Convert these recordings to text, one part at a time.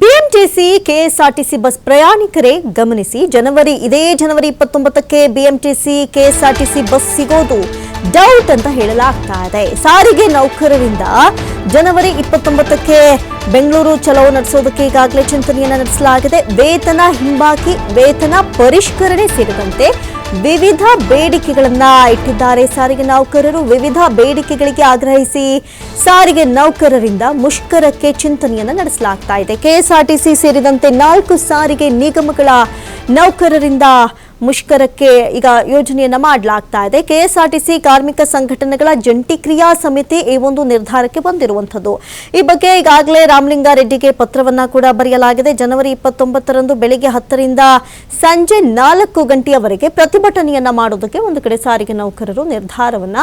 BMTC KSRTC bus ಪ್ರಯಾಣಿಕರೇ ಗಮನಿಸಿ, ಜನವರಿ, ಇದೇ ಜನವರಿ ಇಪ್ಪತ್ತೊಂಬತ್ತಕ್ಕೆ ಬಿಎಂಟಿಸಿ ಕೆಎಸ್ಆರ್ಟಿಸಿ ಬಸ್ ಸಿಗೋದು ಡೌಟ್ ಅಂತ ಹೇಳಲಾಗ್ತಾ ಇದೆ. ಸಾರಿಗೆ ನೌಕರರಿಂದ ಜನವರಿ ಇಪ್ಪತ್ತೊಂಬತ್ತಕ್ಕೆ ಬೆಂಗಳೂರು ಚಲೋ ನಡೆಸೋದಕ್ಕೆ ಈಗಾಗಲೇ ಚಿಂತನೆಯನ್ನು ನಡೆಸಲಾಗಿದೆ. ವೇತನ ಹಿಂಬಾಕಿ, ವೇತನ ಪರಿಷ್ಕರಣೆ ಸೇರಿದಂತೆ ವಿವಿಧ ಬೇಡಿಕೆಗಳನ್ನ ಇಟ್ಟಿದ್ದಾರೆ. ಸಾರಿಗೆ ನೌಕರರು ವಿವಿಧ ಬೇಡಿಕೆಗಳಿಗೆ ಆಗ್ರಹಿಸಿ ಸಾರಿಗೆ ನೌಕರರಿಂದ ಮುಷ್ಕರಕ್ಕೆ ಚಿಂತನೆಯನ್ನು ನಡೆಸಲಾಗ್ತಾ ಇದೆ. ಕೆಎಸ್ಆರ್ಟಿಸಿ ಸೇರಿದಂತೆ ನಾಲ್ಕು ಸಾರಿಗೆ ನಿಗಮಗಳ ನೌಕರರಿಂದ ಮುಷ್ಕರಕ್ಕೆ ಈಗ ಯೋಜನೆಯನ್ನ ಮಾಡಲಾಗ್ತಾ ಇದೆ. ಕೆಎಸ್ಆರ್ಟಿಸಿ ಕಾರ್ಮಿಕ ಸಂಘಟನೆಗಳ ಜಂಟಿ ಕ್ರಿಯಾ ಸಮಿತಿ ಈ ಒಂದು ನಿರ್ಧಾರಕ್ಕೆ ಬಂದಿರುವಂಥದ್ದು. ಈ ಬಗ್ಗೆ ಈಗಾಗಲೇ ರಾಮಲಿಂಗಾರೆಡ್ಡಿಗೆ ಪತ್ರವನ್ನ ಕೂಡ ಬರೆಯಲಾಗಿದೆ. ಜನವರಿ ಇಪ್ಪತ್ತೊಂಬತ್ತರಂದು ಬೆಳಿಗ್ಗೆ ಹತ್ತರಿಂದ ಸಂಜೆ ನಾಲ್ಕು ಗಂಟೆಯವರೆಗೆ ಪ್ರತಿಭಟನೆಯನ್ನ ಮಾಡೋದಕ್ಕೆ ಒಂದು ಕಡೆ ಸಾರಿಗೆ ನೌಕರರು ನಿರ್ಧಾರವನ್ನ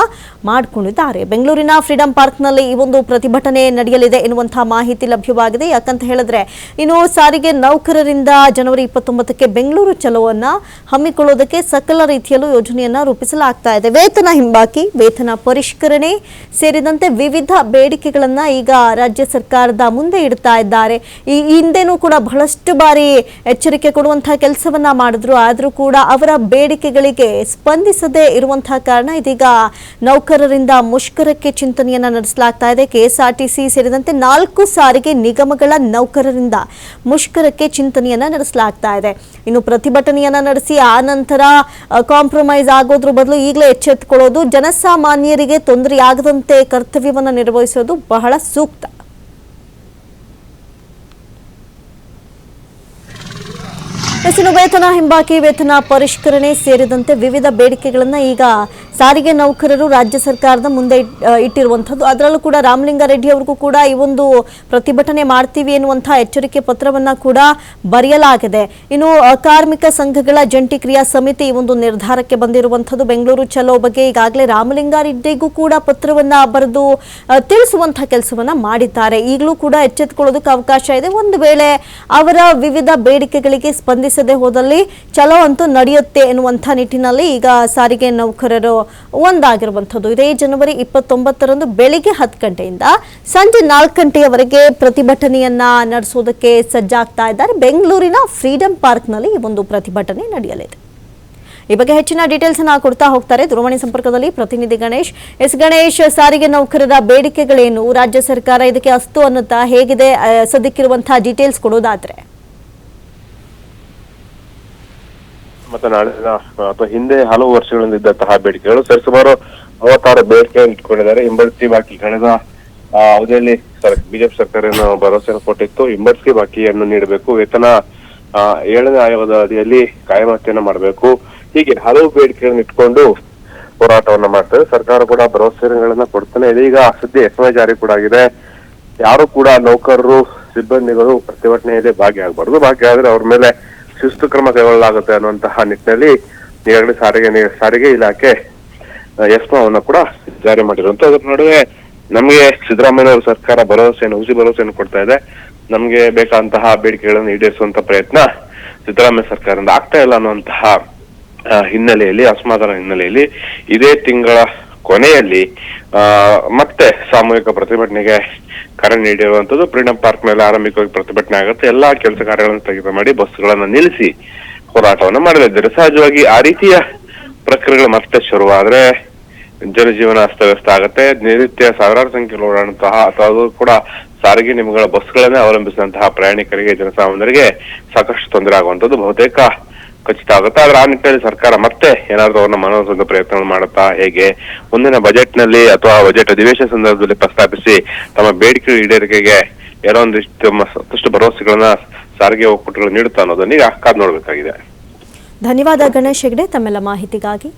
ಮಾಡಿಕೊಂಡಿದ್ದಾರೆ. ಬೆಂಗಳೂರಿನ ಫ್ರೀಡಂ ಪಾರ್ಕ್ನಲ್ಲಿ ಈ ಒಂದು ಪ್ರತಿಭಟನೆ ನಡೆಯಲಿದೆ ಎನ್ನುವಂತಹ ಮಾಹಿತಿ ಲಭ್ಯವಾಗಿದೆ. ಯಾಕಂತ ಹೇಳಿದ್ರೆ, ಇನ್ನು ಸಾರಿಗೆ ನೌಕರರಿಂದ ಜನವರಿ ಇಪ್ಪತ್ತೊಂಬತ್ತಕ್ಕೆ ಬೆಂಗಳೂರು ಚಲೋವನ್ನ ಹಮ್ಮಿಕೊಳ್ಳೋದಕ್ಕೆ ಸಕಲ ರೀತಿಯಲ್ಲೂ ಯೋಜನೆಯನ್ನ ರೂಪಿಸಲಾಗ್ತಾ ಇದೆ. ವೇತನ ಹಿಂಬಾಕಿ, ವೇತನ ಪರಿಷ್ಕರಣೆ ಸೇರಿದಂತೆ ವಿವಿಧ ಬೇಡಿಕೆಗಳನ್ನ ಈಗ ರಾಜ್ಯ ಸರ್ಕಾರದ ಮುಂದೆ ಇಡ್ತಾ ಇದ್ದಾರೆ. ಈ ಹಿಂದೆನೂ ಕೂಡ ಬಹಳಷ್ಟು ಬಾರಿ ಎಚ್ಚರಿಕೆ ಕೊಡುವಂತಹ ಕೆಲಸವನ್ನ ಮಾಡಿದ್ರು. ಆದರೂ ಕೂಡ ಅವರ ಬೇಡಿಕೆಗಳಿಗೆ ಸ್ಪಂದಿಸದೇ ಇರುವಂತಹ ಕಾರಣ ಇದೀಗ ನೌಕರರಿಂದ ಮುಷ್ಕರಕ್ಕೆ ಚಿಂತನೆಯನ್ನ ನಡೆಸಲಾಗ್ತಾ ಇದೆ. ಕೆಎಸ್ಆರ್ಟಿಸಿ ಸೇರಿದಂತೆ ನಾಲ್ಕು ಸಾರಿಗೆ ನಿಗಮಗಳ ನೌಕರರಿಂದ ಮುಷ್ಕರಕ್ಕೆ ಚಿಂತನೆಯನ್ನ ನಡೆಸಲಾಗ್ತಾ ಇದೆ. ಇನ್ನು ಪ್ರತಿಭಟನೆಯನ್ನ ನಡೆಸಿ ಆ ನಂತರ ಕಾಂಪ್ರಮೈಸ್ ಆಗೋದ್ರ ಬದಲು ಈಗಲೇ ಎಚ್ಚೆತ್ತುಕೊಳ್ಳೋದು ಜನಸಾಮಾನ್ಯರಿಗೆ ತೊಂದರೆಯಾಗದಂತೆ ಕರ್ತವ್ಯವನ್ನ ನಿರ್ವಹಿಸೋದು ಬಹಳ ಸೂಕ್ತ. ಇನ್ನು ವೇತನ, ಹಿಂಬಾಕಿ ವೇತನ ಪರಿಷ್ಕರಣೆ ಸೇರಿದಂತೆ ವಿವಿಧ ಬೇಡಿಕೆಗಳನ್ನ ಈಗ ಸಾರಿಗೆ ನೌಕರರು ರಾಜ್ಯ ಸರ್ಕಾರದ ಮುಂದೆ ಇಟ್ಟಿರುವಂತದ್ದು ಅದರಲ್ಲೂ ಕೂಡ ರಾಮಲಿಂಗಾರೆಡ್ಡಿ ಅವ್ರಿಗೂ ಕೂಡ ಈ ಒಂದು ಪ್ರತಿಭಟನೆ ಮಾಡ್ತೀವಿ ಎನ್ನುವಂತಹ ಎಚ್ಚರಿಕೆ ಪತ್ರವನ್ನ ಕೂಡ ಬರೆಯಲಾಗಿದೆ. ಇನ್ನು ಕಾರ್ಮಿಕ ಸಂಘಗಳ ಜಂಟಿ ಕ್ರಿಯಾ ಸಮಿತಿ ಈ ಒಂದು ನಿರ್ಧಾರಕ್ಕೆ ಬಂದಿರುವಂಥದ್ದು. ಬೆಂಗಳೂರು ಚಲೋ ಬಗ್ಗೆ ಈಗಾಗಲೇ ರಾಮಲಿಂಗಾರೆಡ್ಡಿಗೂ ಕೂಡ ಪತ್ರವನ್ನ ಬರೆದು ತಿಳಿಸುವಂತಹ ಕೆಲಸವನ್ನ ಮಾಡಿದ್ದಾರೆ. ಈಗಲೂ ಕೂಡ ಎಚ್ಚೆತ್ತುಕೊಳ್ಳೋದಕ್ಕೆ ಅವಕಾಶ ಇದೆ. ಒಂದು ವೇಳೆ ಅವರ ವಿವಿಧ ಬೇಡಿಕೆಗಳಿಗೆ ಸ್ಪಂದಿಸದೆ ಹೋದಲ್ಲಿ ಚಲೋ ಅಂತೂ ನಡೆಯುತ್ತೆ ಎನ್ನುವಂಥ ನಿಟ್ಟಿನಲ್ಲಿ ಈಗ ಸಾರಿಗೆ ನೌಕರರು ಒಂದಾಗಿರುವಂಥದ್ದು. ಇದೇ ಜನವರಿ ಇಪ್ಪತ್ತೊಂಬತ್ತರಂದು ಬೆಳಿಗ್ಗೆ ಹತ್ತು ಗಂಟೆಯಿಂದ ಸಂಜೆ ನಾಲ್ಕು ಗಂಟೆಯವರೆಗೆ ಪ್ರತಿಭಟನೆಯನ್ನ ನಡೆಸೋದಕ್ಕೆ ಸಜ್ಜಾಗ್ತಾ ಇದ್ದಾರೆ. ಬೆಂಗಳೂರಿನ ಫ್ರೀಡಂ ಪಾರ್ಕ್ನಲ್ಲಿ ಈ ಒಂದು ಪ್ರತಿಭಟನೆ ನಡೆಯಲಿದೆ. ಈ ಬಗ್ಗೆ ಹೆಚ್ಚಿನ ಡೀಟೇಲ್ಸ್ ಅನ್ನ ಕೊಡ್ತಾ ಹೋಗ್ತಾರೆ ದೂರವಾಣಿ ಸಂಪರ್ಕದಲ್ಲಿ ಪ್ರತಿನಿಧಿ ಗಣೇಶ್. ಎಸ್ ಗಣೇಶ್, ಸಾರಿಗೆ ನೌಕರರ ಬೇಡಿಕೆಗಳೇನು? ರಾಜ್ಯ ಸರ್ಕಾರ ಇದಕ್ಕೆ ಅಸ್ತು ಅನ್ನುತ್ತಾ ಹೇಗಿದೆ? ಸದ್ಯಕ್ಕಿರುವಂತಹ ಡೀಟೇಲ್ಸ್ ಕೊಡೋದಾದ್ರೆ. ನಾಳೆ ಅಥವಾ ಹಿಂದೆ ಹಲವು ವರ್ಷಗಳಿಂದ ಇದ್ದಂತಹ ಬೇಡಿಕೆಗಳು ಸರಿಸುಮಾರು ಮೂವತ್ತಾರು ಬೇಡಿಕೆಗಳನ್ನು ಇಟ್ಕೊಂಡಿದ್ದಾರೆ. ಹಿಂಬಡ್ತಿ ಬಾಕಿ ಕಳೆದ ಅವಧಿಯಲ್ಲಿ ಸರ್, ಬಿಜೆಪಿ ಸರ್ಕಾರ ಏನು ಭರವಸೆಯನ್ನು ಕೊಟ್ಟಿತ್ತು. ಹಿಂಬಡ್ತಿ ಬಾಕಿಯನ್ನು ನೀಡಬೇಕು. ವೇತನ ಏಳನೇ ಆಯೋಗದ ಅಡಿಯಲ್ಲಿ ಕಾಯಮತ್ತೆಯನ್ನು ಮಾಡಬೇಕು. ಹೀಗೆ ಹಲವು ಬೇಡಿಕೆಗಳನ್ನು ಇಟ್ಕೊಂಡು ಹೋರಾಟವನ್ನ ಮಾಡ್ತಾರೆ. ಸರ್ಕಾರ ಕೂಡ ಭರವಸೆಗಳನ್ನ ಕೊಡ್ತಾನೆ. ಇದೆ ಈಗ ಸುದ್ದಿ ಎಸ್ ಜಾರಿ ಕೂಡ ಆಗಿದೆ. ಯಾರು ಕೂಡ ನೌಕರರು, ಸಿಬ್ಬಂದಿಗಳು ಪ್ರತಿಭಟನೆಯಲ್ಲಿ ಭಾಗಿಯಾಗಬಾರ್ದು. ಭಾಗಿಯಾದ್ರೆ ಅವ್ರ ಮೇಲೆ ಶಿಸ್ತು ಕ್ರಮ ಕೈಗೊಳ್ಳಲಾಗುತ್ತೆ ಅನ್ನುವಂತಹ ನಿಟ್ಟಿನಲ್ಲಿ ಈಗಾಗಲೇ ಸಾರಿಗೆ ಸಾರಿಗೆ ಇಲಾಖೆ ಎಸ್ಮಾವನ್ನ ಕೂಡ ಜಾರಿ ಮಾಡಿರುವಂತ ಅದ್ರ ನಡುವೆ ನಮಗೆ ಸಿದ್ದರಾಮಯ್ಯ ಸರ್ಕಾರ ಭರವಸೆಯನ್ನು ಹುಸಿ ಭರವಸೆಯನ್ನು ಕೊಡ್ತಾ ಇದೆ. ನಮ್ಗೆ ಬೇಕಾದಂತಹ ಬೇಡಿಕೆಗಳನ್ನು ಈಡೇರಿಸುವಂತ ಪ್ರಯತ್ನ ಸಿದ್ದರಾಮಯ್ಯ ಸರ್ಕಾರದಿಂದ ಆಗ್ತಾ ಇಲ್ಲ ಅನ್ನುವಂತಹ ಹಿನ್ನೆಲೆಯಲ್ಲಿ ಅಸಮಾಧಾನ ಹಿನ್ನೆಲೆಯಲ್ಲಿ ಇದೇ ತಿಂಗಳ ಕೊನೆಯಲ್ಲಿ ಮತ್ತೆ ಸಾಮೂಹಿಕ ಪ್ರತಿಭಟನೆಗೆ ಕರೆ ನೀಡಿರುವಂತದ್ದು ಫ್ರೀಡಂ ಪಾರ್ಕ್ ಮೇಲೆ ಆರಂಭಿಕವಾಗಿ ಪ್ರತಿಭಟನೆ ಆಗುತ್ತೆ. ಎಲ್ಲಾ ಕೆಲಸ ಕಾರ್ಯಗಳನ್ನು ಸ್ಥಗಿತ ಮಾಡಿ ಬಸ್ಗಳನ್ನ ನಿಲ್ಲಿಸಿ ಹೋರಾಟವನ್ನು ಮಾಡಲಿದ್ದಾರೆ. ಸಹಜವಾಗಿ ಆ ರೀತಿಯ ಪ್ರಕ್ರಿಯೆಗಳು ಮತ್ತೆ ಶುರುವಾದ್ರೆ ಜನಜೀವನ ಅಸ್ತವ್ಯಸ್ತ ಆಗುತ್ತೆ. ನಿತ್ಯ ಸಾವಿರಾರು ಸಂಖ್ಯೆಯಲ್ಲಿ ಓಡಾಡುವಂತಹ ಅಥವಾ ಅದು ಕೂಡ ಸಾರಿಗೆ ನಿಮಗಳ ಬಸ್ಗಳನ್ನೇ ಅವಲಂಬಿಸಿದಂತಹ ಪ್ರಯಾಣಿಕರಿಗೆ, ಜನಸಾಮಾನ್ಯರಿಗೆ ಸಾಕಷ್ಟು ತೊಂದರೆ ಆಗುವಂತದ್ದು ಬಹುತೇಕ ಖಚಿತ ಆಗುತ್ತೆ? ಆದ್ರೆ ಆ ನಿಟ್ಟಿನಲ್ಲಿ ಸರ್ಕಾರ ಮತ್ತೆ ಏನಾದ್ರೂ ಅವ್ರನ್ನ ಮನವೊಲಿಸುವಂತ ಪ್ರಯತ್ನಗಳು ಮಾಡುತ್ತಾ? ಹೇಗೆ? ಮುಂದಿನ ಬಜೆಟ್ನಲ್ಲಿ ಅಥವಾ ಬಜೆಟ್ ಅಧಿವೇಶನ ಸಂದರ್ಭದಲ್ಲಿ ಪ್ರಸ್ತಾಪಿಸಿ ತಮ್ಮ ಬೇಡಿಕೆ ಈಡೇರಿಕೆಗೆ ಏನೋ ಒಂದಿಷ್ಟು ಮತ್ತಷ್ಟು ಭರವಸೆಗಳನ್ನ ಸಾರಿಗೆ ಒಕ್ಕೂಟಗಳು ನೀಡುತ್ತಾ ಅನ್ನೋದನ್ನ ಈಗ ಕಾದ್ ನೋಡ್ಬೇಕಾಗಿದೆ. ಧನ್ಯವಾದ ಗಣೇಶ್ ಹೆಗ್ಡೆ ತಮ್ಮೆಲ್ಲ ಮಾಹಿತಿಗಾಗಿ.